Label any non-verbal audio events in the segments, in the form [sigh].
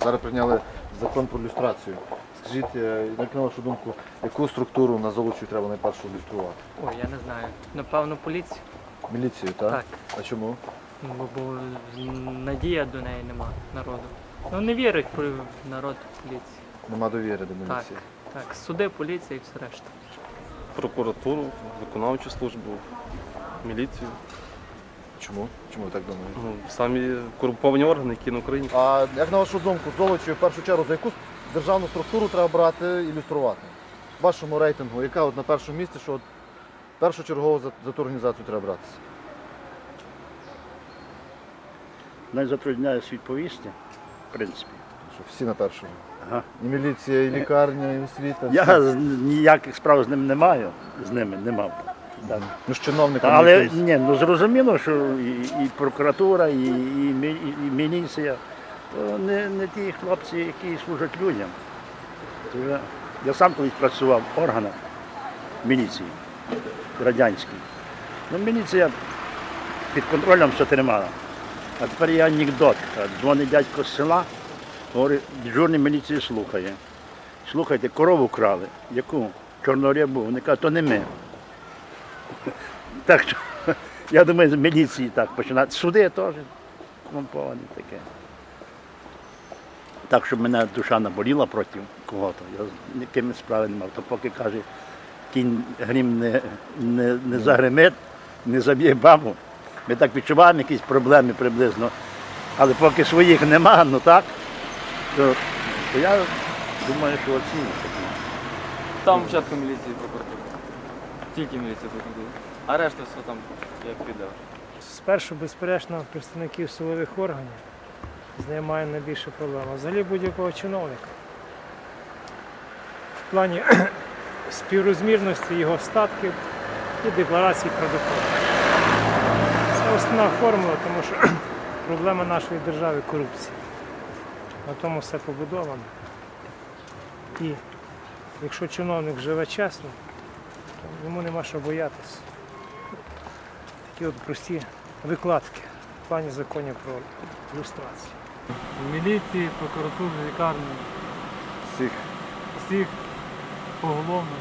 Зараз прийняли закон про люстрацію. Скажіть, е, як на вашу думку, яку структуру на Золочі треба найперше люструвати? Ой, я не знаю. Напевно, поліцію. Міліцію, так? Так. А чому? Ну, Бо, бо надія до неї нема народу. Ну не вірить про народ поліції. Нема довіри до Так, міліції. так. Суди, поліція і все решта. прокуратуру, виконавчу службу, міліцію. Чому? Чому ви так думаєте? Ну, самі корумповані органи, які на Україні. А як на вашу думку, Золочі в першу чергу за яку державну структуру треба брати і люструвати? В вашому рейтингу, яка от на першому місці, що от першочергово за, за ту організацію треба братися? Не затрудняюсь відповісти, в принципі. Що всі на першому. Ага. І міліція, і лікарня, і освіта. всі. Я з- ніяких справ з ним не маю, з ними не мав. Так. Ну, з чиновниками. Але якимось. ні, ну зрозуміло, що і, і прокуратура, і, і, мі- і, міліція то не, не ті хлопці, які служать людям. То я, я сам колись працював в органах міліції радянській. Ну, міліція під контролем все тримала. А тепер є анекдот. Дзвонить дядько з села, говорить, дежурний міліції слухає. Слухайте, корову крали. Яку? Чорнорябу. Вони кажуть, то не ми. Так що я думаю, з міліції так починати. Суди теж корумповані таке. Так, щоб мене душа наболіла проти кого-то. Я ніким справи не мав. То поки каже, кінь грім не, не, не загримить, не заб'є бабу. Ми так відчуваємо якісь проблеми приблизно. Але поки своїх нема, ну так, то, то я думаю, що оцінюю. Там спочатку міліції і прокуратура. Тільки міліція і прокуратура. А решта все там як піде. Спершу, безперечно, представників силових органів з ним найбільше проблем. Взагалі будь-якого чиновника. В плані [clears throat] співрозмірності його статків і декларації про доходи. Це основна формула, тому що [clears throat] проблема нашої держави корупція. На тому все побудовано. І якщо чиновник живе чесно, йому нема що боятися такі от прості викладки в плані законів про люстрацію. міліції, прокуратури, лікарні, Всіх. всіх поголовно.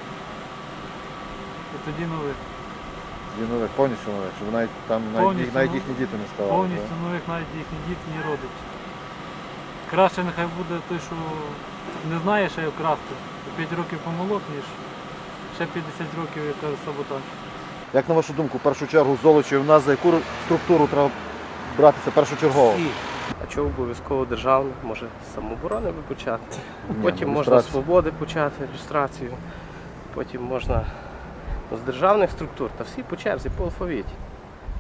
І тоді нових. Є нових, повністю нових, щоб навіть там навіть, Повністю навіть їхні діти не ставали. Повністю нових навіть їхні діти, ні родичі. Краще нехай буде той, що не знає, що як красти. 5 років помилок, ніж ще 50 років як каже, саботаж. Як на вашу думку, в першу чергу Золочі в нас за яку структуру треба братися першочергово? А чого обов'язково державне? Може з самооборони би почати. Ні, Потім ну, можна з свободи почати ілюстрацію. Потім можна ну, з державних структур та всі по черзі, по алфавіті.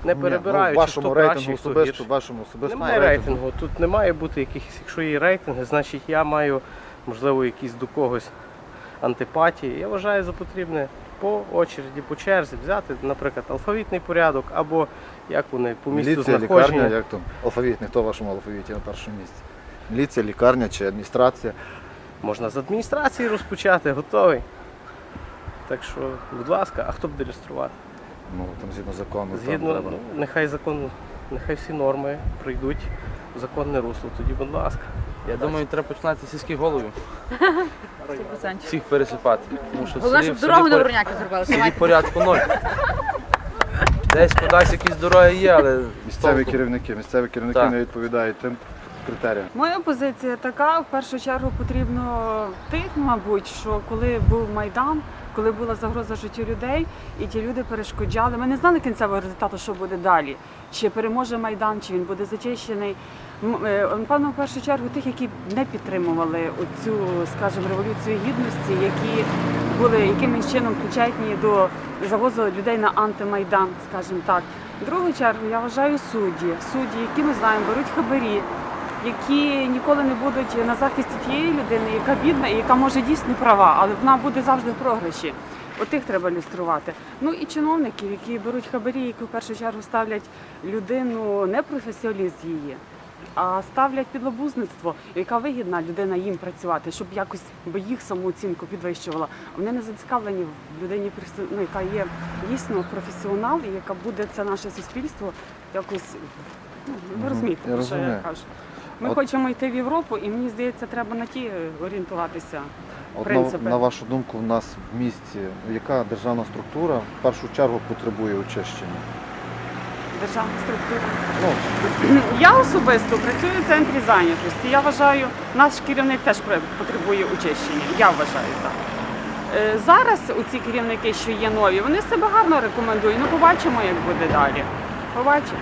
Не Ні, перебираючи, ну, в вашому хто рейтингу кращий, хто особисто, гірший. в вашому особистому Немає рейтингу. Тут не має бути якихось, якщо є рейтинги, значить я маю, можливо, якісь до когось антипатії. Я вважаю за потрібне по очереді, по черзі взяти, наприклад, алфавітний порядок або як вони по місцю Міліція, знаходження. лікарня, як там? Алфавітний, хто в вашому алфавіті на першому місці? Міліція, лікарня чи адміністрація? Можна з адміністрації розпочати, готовий. Так що, будь ласка, а хто буде реєструвати? Ну, там згідно закону. Згідно, треба. ну, нехай закон, нехай всі норми прийдуть в законне русло, тоді, будь ласка. Я думаю, треба починати з сільських головів. Всіх пересипати. Тому що в Головне, селі, щоб в селі, дорогу пор- до Броняки зробили. в селі Давайте. порядку ноль. Десь кудись якісь дороги є, але Місцеві толку. керівники, місцеві керівники Так. не відповідають тим критеріям. Моя позиція така: в першу чергу потрібно тих, мабуть, що коли був майдан, коли була загроза життю людей, і ті люди перешкоджали. Ми не знали кінцевого результату, що буде далі. Чи переможе майдан, чи він буде зачищений. Е, Напевно, в першу чергу тих, які не підтримували оцю, скажімо, революцію гідності, які були якимось чином причетні до завозу людей на антимайдан, скажімо так. В другу чергу я вважаю судді, судді, які ми знаємо, беруть хабарі, які ніколи не будуть на захисті тієї людини, яка бідна і яка може дійсно права, але вона буде завжди в програші. Отих треба люструвати. Ну і чиновників, які беруть хабарі, які в першу чергу ставлять людину не професіоналіст її, а ставлять підлабузництво, яка вигідна людина їм працювати, щоб якось би їх самооцінку підвищувала. Вони не зацікавлені в людині, ну, яка є дійсно професіонал і яка буде це наше суспільство якось ну, ви розумієте, я що я кажу. Ми От- хочемо йти в Європу, і мені здається, треба на ті орієнтуватися. От на, принципи. на вашу думку, в нас в місті яка державна структура в першу чергу потребує очищення? Державна структура. Ну, [clears throat] Я особисто працюю в центрі зайнятості. Я вважаю, наш керівник теж пре- потребує очищення. Я вважаю так. Е, Зараз ці керівники, що є нові, вони себе гарно рекомендують. Ну, побачимо, як буде далі. Побачимо.